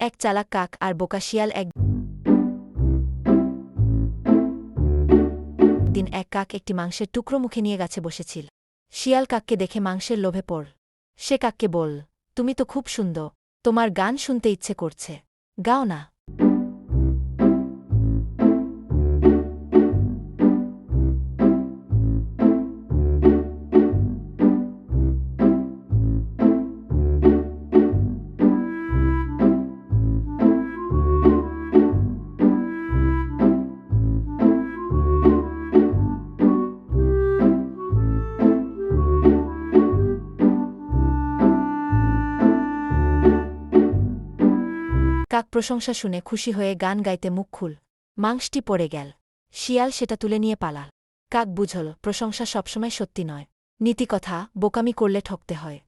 এক চালাক কাক আর বোকা শিয়াল এক দিন এক কাক একটি মাংসের টুকরো মুখে নিয়ে গাছে বসেছিল। শিয়াল কাককে দেখে মাংসের লোভে পড়। সে কাককে বল, তুমি তো খুব সুন্দর। তোমার গান শুনতে ইচ্ছে করছে। গাও না। কাক প্রশংসা শুনে খুশি হয়ে গান গাইতে মুখ খুল। মাংসটি পড়ে গেল। শিয়াল সেটা তুলে নিয়ে পালাল। কাক বুঝল, প্রশংসা সবসময় সত্যি নয়। নীতিকথা, বোকামি করলে ঠকতে হয়।